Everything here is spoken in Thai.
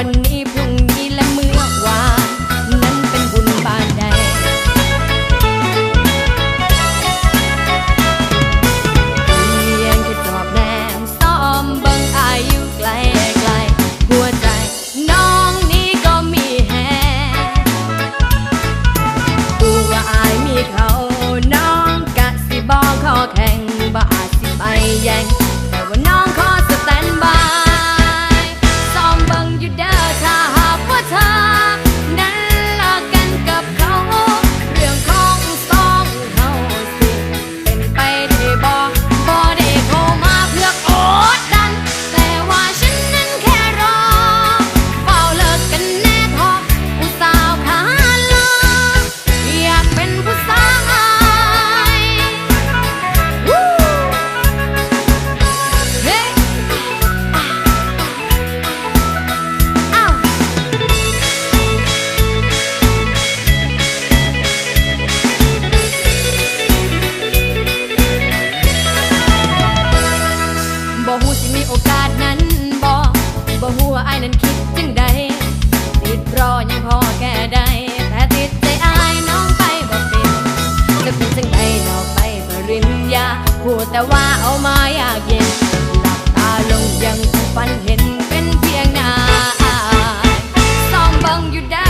วันนี้ โอกาสนั้นบอกบ่หัวไอ้นั้นคิดจังใดติดรอยังพอแก่ไดแต่ติดใจอายน้องไปบ่เป็นจะเป็นจังใดนอกไปปริญญาพูดแต่ว่าเอามายากเย็นหลับตาลงยังฝันเห็นเป็นเพียงนาซ้อมบังอยู่ได้